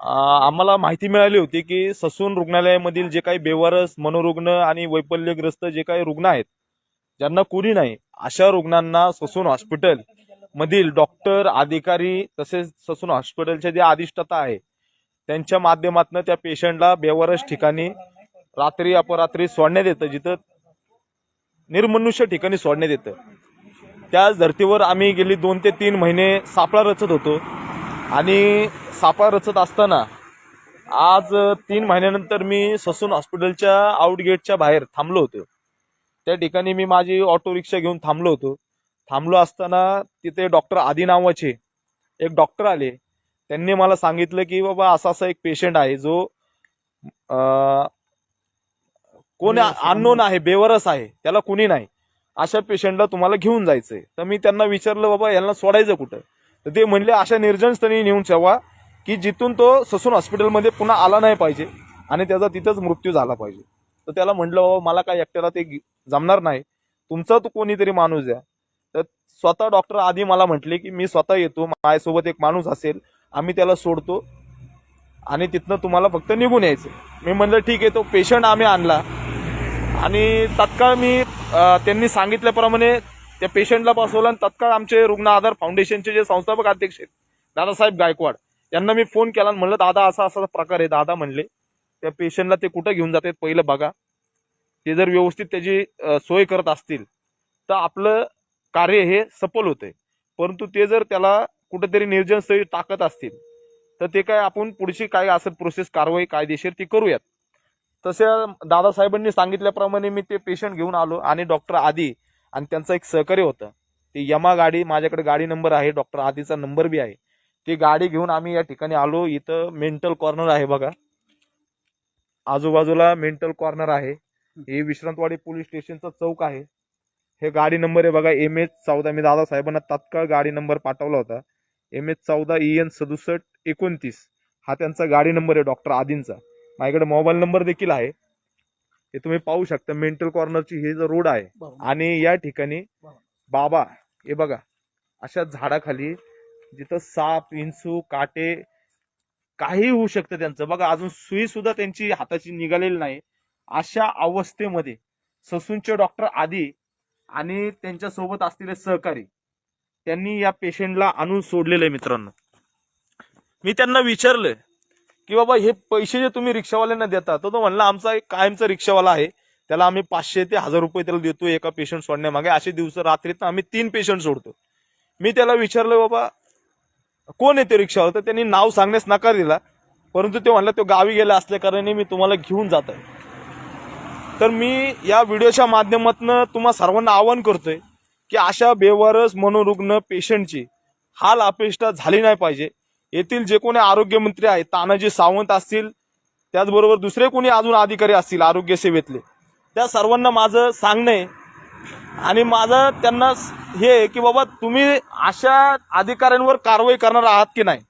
आम्हाला माहिती मिळाली होती की ससून रुग्णालयामधील जे काही बेवारस मनोरुग्ण आणि वैफल्यग्रस्त जे काही रुग्ण आहेत ज्यांना कुणी नाही अशा रुग्णांना ससून हॉस्पिटल मधील डॉक्टर अधिकारी तसेच ससून हॉस्पिटलचे जे अधिष्ठाता आहे त्यांच्या माध्यमातून त्या पेशंटला बेवारस ठिकाणी रात्री अपरात्री सोडण्यात येतं जिथं निर्मनुष्य ठिकाणी सोडण्यात येतं. त्याच धर्तीवर आम्ही गेली दोन ते तीन महिने सापळा रचत होतो. आणि सापळा रचत असताना आज तीन महिन्यानंतर मी ससून हॉस्पिटलच्या आउटगेटच्या बाहेर थांबलो होतो. त्या ठिकाणी मी माझी ऑटो रिक्षा घेऊन थांबलो होतो. थांबलो असताना तिथे डॉक्टर आदी नावाचे एक डॉक्टर आले. त्यांनी मला सांगितलं की बाबा असा असा एक पेशंट आहे जो कोण अननोन आहे बेवरस आहे त्याला कुणी नाही. अशा पेशंटला तुम्हाला घेऊन जायचंय. तर मी त्यांना विचारलं बाबा यांना सोडायचं कुठं? तर ते म्हणले अशा निर्जनस्थळी नेऊन ठेवा की जिथून तो ससून हॉस्पिटलमध्ये पुन्हा आला नाही पाहिजे आणि त्याचा तिथंच मृत्यू झाला पाहिजे. तर त्याला म्हटलं बाबा मला काय एकट्याला ते जमणार नाही. तुमचा तो कोणीतरी माणूस द्या. तर स्वतः डॉक्टर आधी मला म्हटले की मी स्वतः येतो. माझ्यासोबत एक माणूस असेल. आम्ही त्याला सोडतो आणि तिथनं तुम्हाला फक्त निघून यायचं. मी म्हणलं ठीक आहे. तो पेशंट आम्ही आणला. आणि तत्काळ मी त्यांनी सांगितल्याप्रमाणे त्या पेशंटला बसवलं आणि तत्काळ आमचे रुग्ण आधार फाउंडेशनचे जे संस्थापक अध्यक्ष आहेत दादासाहेब गायकवाड यांना मी फोन केला आणि म्हणलं दादा असा असा प्रकार आहे. दादा म्हणले त्या पेशंटला ते कुठं घेऊन जातात पहिलं बघा. ते जर व्यवस्थित त्याची सोय करत असतील तर आपलं कार्य हे सफल होतंय. परंतु ते जर त्याला कुठंतरी निर्जन स्थळी टाकत असतील तर ते काय आपण पुढची काय असेल प्रोसेस कारवाई कायदेशीर ती करूयात. तसे दादासाहेबांनी सांगितल्याप्रमाणे मी ते पेशंट घेऊन आलो आणि डॉक्टर आधी आणि त्यांचं एक सहकार्य होतं. ती यमा गाडी माझ्याकडे गाडी नंबर आहे डॉक्टर आदीचा नंबर बी आहे. ती गाडी घेऊन आम्ही या ठिकाणी आलो. इथं मेंटल कॉर्नर आहे बघा. आजूबाजूला मेंटल कॉर्नर आहे. हे विश्रांतवाडी पोलीस स्टेशनचा चौक आहे. हे गाडी नंबर आहे बघा एम एच चौदा. मी दादासाहेबांना तात्काळ गाडी नंबर पाठवला होता. एम एच चौदा ई एन सदुसष्ट एकोणतीस. हा त्यांचा गाडी नंबर आहे डॉक्टर आदींचा. माझ्याकडे मोबाईल नंबर देखील आहे. हे तुम्ही पाहू शकता. मेंटल कॉर्नरची हे जो रोड आहे आणि या ठिकाणी बाबा हे बघा अशा झाडाखाली जिथं साप विंचू काटे काही होऊ शकतं त्यांचं. बघा अजून सुई सुद्धा त्यांची हाताची निघालेली नाही. अशा अवस्थेमध्ये ससूनचे डॉक्टर आदी आणि त्यांच्यासोबत असलेले सहकारी त्यांनी या पेशंटला आणून सोडलेलं आहे मित्रांनो. मी त्यांना विचारलं की बाबा हे पैसे जे तुम्ही रिक्षावाल्यांना देता तो तो म्हणला आमचा एक कायमचा रिक्षावाला आहे. त्याला आम्ही पाचशे ते हजार रुपये त्याला देतो एका पेशंट सोडण्यामागे. असे दिवस रात्रीत आम्ही तीन पेशंट सोडतो. मी त्याला विचारलं बाबा कोण येतो रिक्षावाला? तर त्यांनी नाव सांगण्यास नकार दिला. परंतु ते म्हणला तो गावी गेला असल्या कारणाने मी तुम्हाला घेऊन जात आहे तर मी या व्हिडिओच्या माध्यमातून तुम्हा सर्वांना आवाहन करतोय की अशा बेवारस मनोरुग्ण पेशंटची हाल अपेष्टा झाली नाही पाहिजे. येथील जे कोणी आरोग्यमंत्री आहेत तानाजी सावंत असतील त्याचबरोबर दुसरे कोणी अजून अधिकारी असतील आरोग्य सेवेतले त्या सर्वांना माझं सांगणे आणि माझं त्यांना हे आहे की बाबा तुम्ही अशा अधिकाऱ्यांवर कारवाई करणार आहात की नाही?